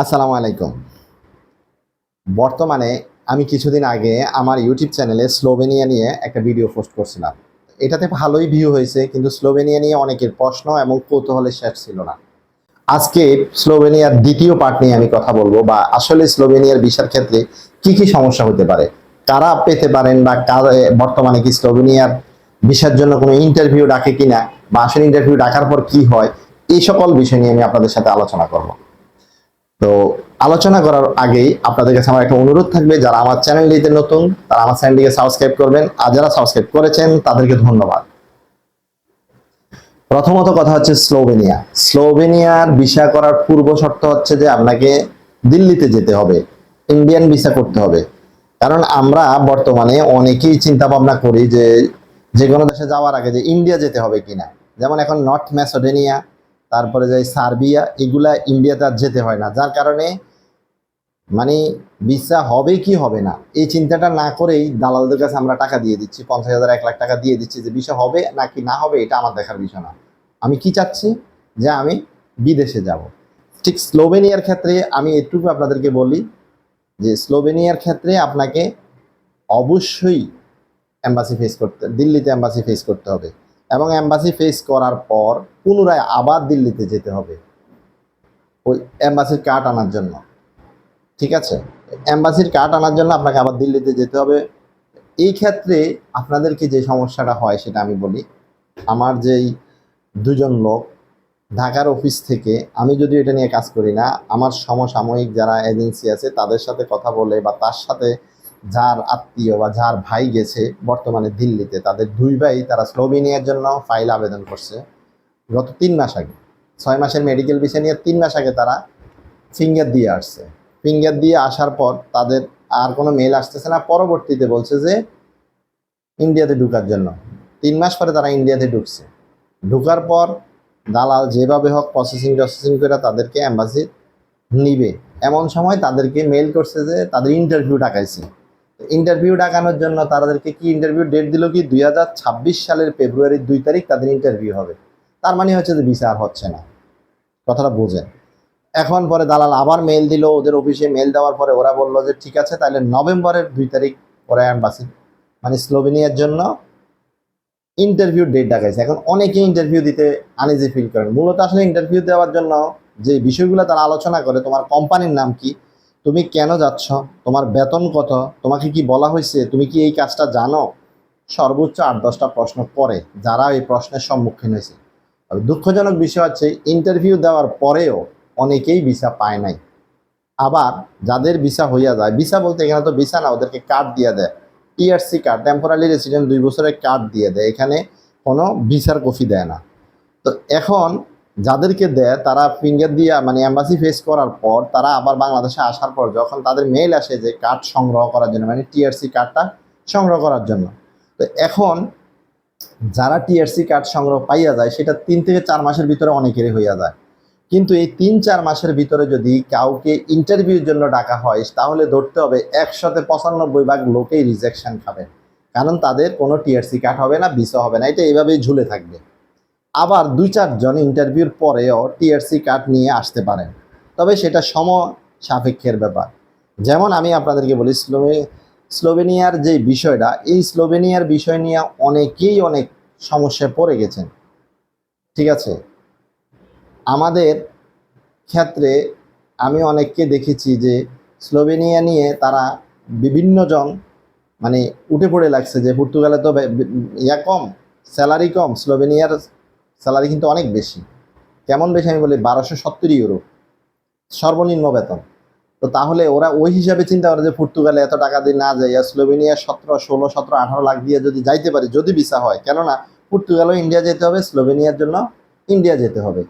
আসসালামু আলাইকুম। বর্তমানে আমি কিছুদিন আগে আমার ইউটিউব চ্যানেলে স্লোভেনিয়া নিয়ে একটা ভিডিও পোস্ট করছিলাম। এটাতে ভালোই ভিউ হয়েছে, কিন্তু স্লোভেনিয়া নিয়ে অনেকের প্রশ্ন এবং কৌতূহলের শেষ ছিল না। আজকে স্লোভেনিয়ার দ্বিতীয় পার্ট নিয়ে আমি কথা বলব বা আসলে স্লোভেনিয়ার ভিসার ক্ষেত্রে কি কি সমস্যা হতে পারে, কারা পেতে পারেন বা বর্তমানে কি স্লোভেনিয়ার ভিসার জন্য কোনো ইন্টারভিউ ডাকে কিনা বা আসলে ইন্টারভিউ ডাকার পর কি হয়, এই সকল বিষয় নিয়ে আমি আপনাদের সাথে আলোচনা করব। তো আলোচনা করার আগেই আপনাদের কাছে আমার একটা অনুরোধ থাকবে, যারা আমার চ্যানেলটিতে নতুন, তারা আমার চ্যানেলটিকে সাবস্ক্রাইব করবেন, আর যারা সাবস্ক্রাইব করেছেন, তাদেরকে ধন্যবাদ। প্রথমত কথা হচ্ছে স্লোভেনিয়া। স্লোভেনিয়ার ভিসা করার পূর্ব শর্ত হচ্ছে যে আপনাকে দিল্লিতে যেতে হবে, ইন্ডিয়ান ভিসা করতে হবে। কারণ আমরা বর্তমানে অনেকেই চিন্তা ভাবনা করি যে যে কোনো দেশে যাওয়ার আগে যে ইন্ডিয়া যেতে হবে কিনা। যেমন এখন নর্থ ম্যাসোডেনিয়া তারপরে যাই সার্বিয়া, এগুলা ইন্ডিয়াতে আর যেতে হয় না। যার কারণে মানে ভিসা হবে কি হবে না, এই চিন্তাটা না করেই দালালদের কাছে আমরা টাকা দিয়ে দিচ্ছি, পঞ্চাশ হাজার, এক লাখ টাকা দিয়ে দিচ্ছি যে ভিসা হবে নাকি না হবে, এটা আমার দেখার বিষয় না। আমি কি চাচ্ছি? যে আমি বিদেশে যাব। ঠিক স্লোভেনিয়ার ক্ষেত্রে আমি এটুকু আপনাদেরকে বলি যে স্লোভেনিয়ার ক্ষেত্রে আপনাকে অবশ্যই অ্যাম্বাসি ফেস করতে, দিল্লিতে অ্যাম্বাসি ফেস করতে হবে। এবং অ্যাম্বাসি ফেস করার পর পুনরায় আবার দিল্লিতে যেতে হবে। ওই অ্যাম্বাসির কার্ড আনার জন্য। ঠিক আছে? অ্যাম্বাসির কার্ড আনার জন্য আপনাকে আবার দিল্লিতে যেতে হবে। এই ক্ষেত্রে আপনাদেরকে যে সমস্যাটা হয় সেটা আমি বলি, আমার যেই দুজন লোক, ঢাকার অফিস থেকে আমি যদি এটা নিয়ে কাজ করি না, আমার সমসাময়িক যারা এজেন্সি আছে, তাদের সাথে কথা বলে বা তার সাথে যার আত্মীয় বা যার ভাই গেছে বর্তমানে দিল্লিতে, তাদের দুই ভাই তারা স্লোভেনিয়ার জন্য ফাইল আবেদন করছে। গত তিন মাস আগে, ছয় মাসের মেডিকেল বিষয় নিয়ে তিন মাস আগে তারা ফিঙ্গার দিয়ে আসছে। ফিঙ্গার দিয়ে আসার পর তাদের আর কোনো মেল আসতেছে না। পরবর্তীতে বলছে যে ইন্ডিয়াতে ঢুকার জন্য। তিন মাস পরে তারা ইন্ডিয়াতে ঢুকছে। ঢুকার পর দালাল যেভাবে হোক প্রসেসিং টসেসিং করে তাদেরকে অ্যাম্বাসি নিবে। এমন সময় তাদেরকে মেল করছে যে, তাদের ইন্টারভিউ ডাকাইছে ইন্টারভিউ ডাকানোর জন্য তাদেরকে কি ইন্টারভিউ ডেট দিল কি? দুই হাজার ছাব্বিশ সালের ফেব্রুয়ারির দুই তারিখ তাদের ইন্টারভিউ হবে। তার মানে হচ্ছে যে ভিসা আর হচ্ছে না। কথাটা বোঝেন। এখন পরে দালাল আবার মেল দিল ওদের অফিসে মেল দেওয়ার পরে ওরা বলল যে, ঠিক আছে তাহলে নভেম্বরের দুই তারিখ ওরা অ্যাম্বাসি মানে স্লোভেনিয়ার জন্য ইন্টারভিউ ডেট ডাকাইছে। এখন অনেকে ইন্টারভিউ দিতে আনিজি ফিল করেন। মূলত আসলে ইন্টারভিউ দেওয়ার জন্য যে বিষয়গুলো তারা আলোচনা করে, তোমার কোম্পানির নাম কি? তুমি কেন যাচ্ছ? তোমার বেতন কত? তোমাকে কি বলা হয়েছে? তুমি কি এই কাজটা জানো? সর্বোচ্চ আট দশটা প্রশ্ন করে যারা এই প্রশ্নের সম্মুখীন হয়েছে। তবে দুঃখজনক বিষয় হচ্ছে ইন্টারভিউ দেওয়ার পরেও অনেকেই ভিসা পায় নাই। আবার যাদের ভিসা হইয়া যায় ভিসা বলতে এখানে তো ভিসা না, ওদেরকে কার্ড দিয়ে দেয়। টিআরসি কার্ড টেম্পোরারি রেসিডেন্ট দুই বছরের কার্ড দিয়ে দেয়। এখানে কোনো ভিসার কপি দেয় না। তো এখন যাদেরকে দেয়, তারা ফিঙ্গার দিয়ে মানে অ্যাম্বাসি ফেস করার পর তারা আবার বাংলাদেশে আসার পর যখন তাদের মেইল আসে যে কার্ড সংগ্রহ করার জন্য মানে টিআরসি কার্ডটা সংগ্রহ করার জন্য। তো এখন যারা টিআরসি কার্ড সংগ্রহ পাইয়া যায়, সেটা তিন থেকে চার মাসের ভিতরে অনেকেরই হইয়া যায়। কিন্তু এই তিন চার মাসের ভিতরে যদি কাউকে ইন্টারভিউর জন্য ডাকা হয়, তাহলে ধরতে হবে একশোতে পঁচানব্বই ভাগ লোকেই রিজেকশন খাবে। কারণ তাদের কোনো টিআরসি কার্ড হবে না ভিসা হবে না, এটা এইভাবেই ঝুলে থাকবে। আবার দুই চারজন ইন্টারভিউর পরেও টিআরসি কার্ড নিয়ে আসতে পারেন। তবে সেটা সম সাপেক্ষের ব্যাপার। যেমন আমি আপনাদেরকে বলি, স্লোভে, স্লোভেনিয়ার যে বিষয়টা, এই স্লোভেনিয়ার বিষয় নিয়ে অনেকেই অনেক সমস্যায় পড়ে গেছেন। ঠিক আছে? আমাদের ক্ষেত্রে আমি অনেককে দেখেছি যে স্লোভেনিয়া নিয়ে তারা বিভিন্ন জন মানে উঠে পড়ে লাগছে যে, পর্তুগালে তো ইয়া কম, স্যালারি কম, স্লোভেনিয়ার স্যালারি কিন্তু অনেক বেশি। কেমন বেশি আমি বলি, বারোশো সত্তর ইউরো। সর্বনিম্ন বেতন। তো তাহলে ওরা ওই হিসাবে চিন্তা করে যে পর্তুগালে এত টাকা দিয়ে না যায় স্লোভেনিয়া সতেরো, ষোলো, সতেরো, আঠারো লাখ দিয়ে যদি যাইতে পারে, যদি ভিসা হয়। কেননা পর্তুগালও ইন্ডিয়া যেতে হবে, স্লোভেনিয়ার জন্য ইন্ডিয়া যেতে হবে।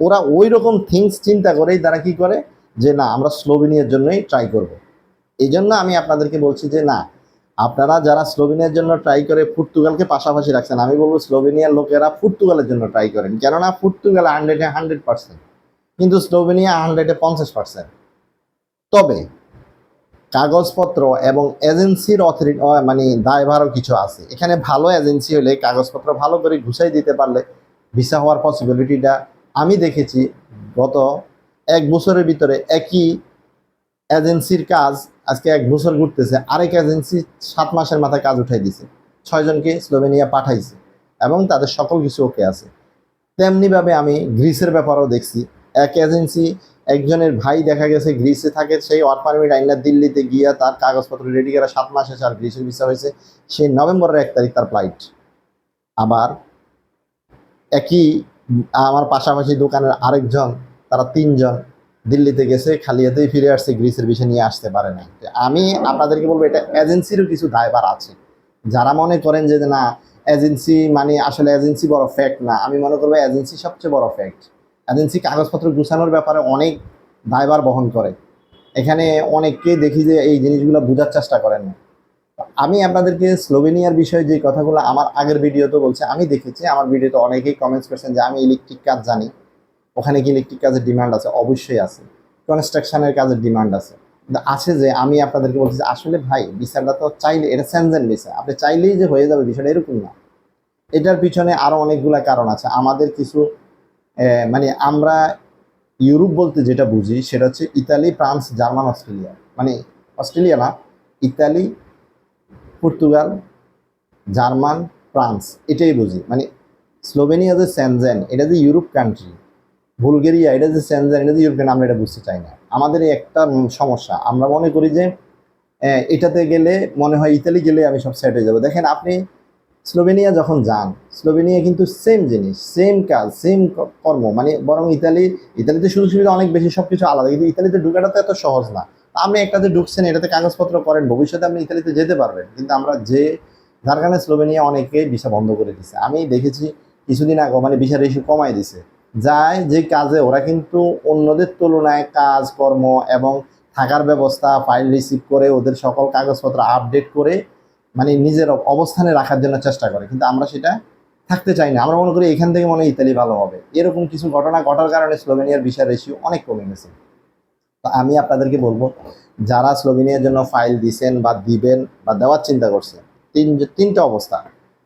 ওরা ওই রকম থিংস চিন্তা করেই তারা কি করে? যে না, আমরা স্লোভেনিয়ার জন্যই ট্রাই করব। এই জন্য আমি আপনাদেরকে বলছি যে না আপনারা যারা স্লোভেনিয়ার জন্য ট্রাই করে পর্তুগালকে পাশাপাশি রাখছেন, আমি বলব স্লোভেনিয়ার লোকেরা পর্তুগালের জন্য ট্রাই করেন। কেননা পর্তুগাল হান্ড্রেডে হান্ড্রেড পার্সেন্ট কিন্তু স্লোভেনিয়া হান্ড্রেডে পঞ্চাশ পার্সেন্ট তবে কাগজপত্র এবং এজেন্সির অথরিটি মানে দায়ভারও কিছু আছে। এখানে ভালো এজেন্সি হলে কাগজপত্র ভালো করে ঘুষাই দিতে পারলে ভিসা হওয়ার পসিবিলিটিটা আমি দেখেছি গত এক বছরের ভিতরে একই এজেন্সির কাজ আজকে এক বছর ঘুরতেছে, আরেক এজেন্সি সাত মাসের মাথায় কাজ উঠাই দিছে। ছয়জনকে স্লোভেনিয়া পাঠাইছে এবং তাদের সকল কিছু ওকে আছে। তেমনিভাবে আমি গ্রিসের ব্যাপারেও দেখছি। এক এজেন্সি একজনের ভাই দেখা গেছে গ্রিসে থাকে, সেই ওয়ার্ক পারমিট আইনা দিল্লিতে গিয়া তার কাগজপত্র রেডি করা সাত মাস আর গ্রিসের ভিসা হয়েছে। সেই নভেম্বরের এক তারিখ তার ফ্লাইট আবার একই, আমার পাশাপাশি দোকানের আরেকজন, তারা তিনজন দিল্লিতে গেছে খালি খালিয়াতেই ফিরে আসছে, গ্রিসের বিষয় নিয়ে আসতে পারে না আমি আপনাদেরকে বলব, এটা এজেন্সিরও কিছু দায়বার আছে। যারা মনে করেন যে, না, এজেন্সি মানে আসলে এজেন্সি বড় ফ্যাক্ট না। আমি মনে করব, এজেন্সি সবচেয়ে বড় ফ্যাক্ট এজেন্সি কাগজপত্র গুছানোর ব্যাপারে অনেক দায়বার বহন করে। এখানে অনেককেই দেখি যে, এই জিনিসগুলো বোঝার চেষ্টা করেন না। আমি আপনাদেরকে স্লোভেনিয়ার বিষয়ে যে কথাগুলো আমার আগের ভিডিওতে বলছে, আমি দেখেছি, আমার ভিডিওতে অনেকেই কমেন্টস করছেন যে, আমি ইলেকট্রিক কাজ জানি। ওখানে কি ইলেকট্রিক কাজের ডিমান্ড আছে, অবশ্যই আছে। কনস্ট্রাকশনের কাজের ডিমান্ড আছে। কিন্তু আছে যে, আমি আপনাদেরকে বলছি যে, আসলে ভাই ভিসাটা তো চাইলে, এটা স্যানজেন ভিসা আপনি চাইলেই যে হয়ে যাবে বিষয়টা এরকম না। এটার পিছনে আরও অনেকগুলা কারণ আছে। আমাদের কিছু মানে আমরা ইউরোপ বলতে যেটা বুঝি, সেটা হচ্ছে ইতালি, ফ্রান্স, জার্মান, অস্ট্রেলিয়া। মানে অস্ট্রেলিয়া না, ইতালি, পর্তুগাল, জার্মান, ফ্রান্স, এটাই বুঝি। মানে স্লোভেনিয়া যে স্যানজেন এটা যে ইউরোপ কান্ট্রি বুলগেরিয়া, এটা যে স্যানজেন এটা যে ইউরোপিয়ান আমরা এটা বুঝতে চাই না। আমাদের একটা সমস্যা, আমরা মনে করি যে এটাতে গেলে মনে হয় ইতালি গেলে আমি সব সেট হয়ে যাব। দেখেন, আপনি স্লোভেনিয়া যখন যান, স্লোভেনিয়া কিন্তু সেম জিনিস সেম কাজ সেম কর্ম মানে বরং ইতালি, ইতালিতে সুযোগ সুবিধা অনেক বেশি সব কিছু আলাদা, কিন্তু ইতালিতে ঢুকাটা তো এত সহজ না। আপনি একটাতে ঢুকছেন, এটাতে কাগজপত্র করেন ভবিষ্যতে আপনি ইতালিতে যেতে পারবেন, কিন্তু আমরা যে যার কারণে স্লোভেনিয়া অনেকে ভিসা বন্ধ করে দিছে। আমি দেখেছি, কিছুদিন আগে মানে ভিসা রেশিও কমাই দিছে। যায় যে কাজে, ওরা কিন্তু অন্যদের তুলনায় কাজ, কর্ম এবং থাকার ব্যবস্থা ফাইল রিসিভ করে ওদের সকল কাগজপত্র আপডেট করে মানে নিজের অবস্থানে রাখার জন্য চেষ্টা করে। কিন্তু আমরা সেটা থাকতে চাই না। আমরা মনে করি এখান থেকে মনে হয় ইতালি ভালো হবে। এরকম কিছু ঘটনা ঘটার কারণে স্লোভেনিয়ার ভিসা রেশিও অনেক কমে গেছে। তো আমি আপনাদেরকে বলব, যারা স্লোভেনিয়ার জন্য ফাইল দিছেন বা দিবেন বা দেওয়ার চিন্তা করছেন, তিন তিনটা অবস্থা।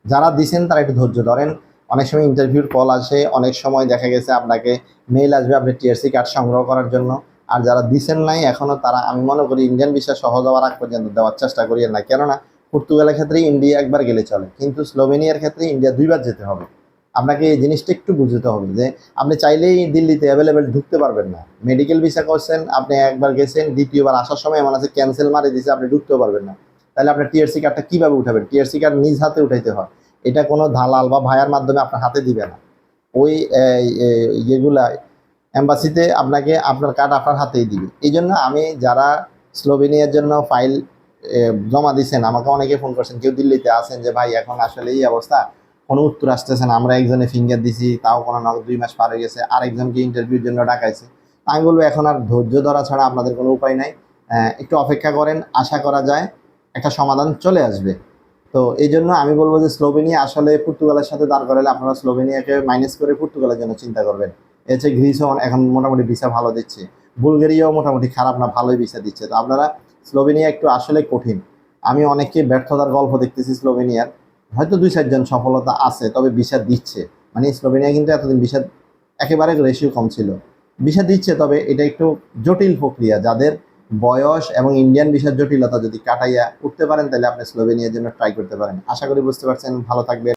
যারা দিছেন তারা একটু ধৈর্য ধরেন। অনেক সময় ইন্টারভিউর কল আসে, অনেক সময় দেখা গেছে আপনাকে মেইল আসবে আপনি টিআরসি কার্ড সংগ্রহ করার জন্য। আর যারা দিছেন নাই এখনও তারা, আমি মনে করি ইন্ডিয়ান ভিসা সহজ হওয়ার আগ পর্যন্ত দেওয়ার চেষ্টা করিয়েন না। কেননা পর্তুগালের ক্ষেত্রে ইন্ডিয়া একবার গেলে চলে, কিন্তু স্লোভেনিয়ার ক্ষেত্রে ইন্ডিয়া দুইবার যেতে হবে। আপনাকে এই জিনিসটা একটু বুঝতে হবে যে, আপনি চাইলেই দিল্লিতে অ্যাভেলেবেল ঢুকতে পারবেন না। মেডিকেল ভিসা করছেন, আপনি একবার গেছেন, দ্বিতীয়বার আসার সময় এমন আছে ক্যান্সেল মারে দিছে, আপনি ঢুকতেও পারবেন না। তাহলে আপনার টিআরসি কার্ডটা কীভাবে উঠাবেন? টিআরসি কার্ড নিজ হাতে উঠাইতে হয়। এটা কোনো দালাল বা ভাইয়ার মাধ্যমে আপনার হাতে দিবে না। ওই ইয়েগুলা এম্বাসিতে আপনাকে আপনার কার্ড আপনার হাতেই দিবে। এই জন্য আমি যারা স্লোভেনিয়ার জন্য ফাইল জমা দিচ্ছেন আমাকে অনেকে ফোন করছেন, কেউ দিল্লিতে আছেন যে, ভাই, এখন আসলে এই অবস্থা, কোনো উত্তর আসতেছে না, আমরা একজনে ফিঙ্গার দিছি, তাও কোনো না, দুই মাস পার হয়ে গেছে, আরেকজনকে ইন্টারভিউর জন্য ডাকাইছে। আমি বলব, এখন আর ধৈর্য ধরা ছাড়া আপনাদের কোনো উপায় নাই। একটু অপেক্ষা করেন, আশা করা যায় একটা সমাধান চলে আসবে। তো এই জন্য আমি বলব যে স্লোভেনিয়া আসলে পর্তুগালের সাথে দাঁড় করালে আপনারা স্লোভেনিয়াকে মাইনাস করে পর্তুগালের জন্য চিন্তা করবেন। এছে গ্রিসও এখন মোটামুটি ভিসা ভালো দিচ্ছে। বুলগেরিয়াও মোটামুটি খারাপ না, ভালোই ভিসা দিচ্ছে। তো আপনারা স্লোভেনিয়া একটু আসলে কঠিন। আমি অনেককে ব্যর্থতার গল্প দেখতেছি স্লোভেনিয়ার। হয়তো দুই চারজন সফলতা আছে, তবে ভিসা দিচ্ছে। মানে স্লোভেনিয়া কিন্তু এতদিন ভিসা একেবারে রেশিও কম ছিল। ভিসা দিচ্ছে, তবে এটা একটু জটিল প্রক্রিয়া। যাদের বয়স এবং ইন্ডিয়ান ভিসার জটিলতা যদি কাটাইয়া উঠতে পারেন, তাহলে আপনি স্লোভেনিয়ার জন্য ট্রাই করতে পারেন। আশা করি বুঝতে পারছেন। ভালো থাকবেন।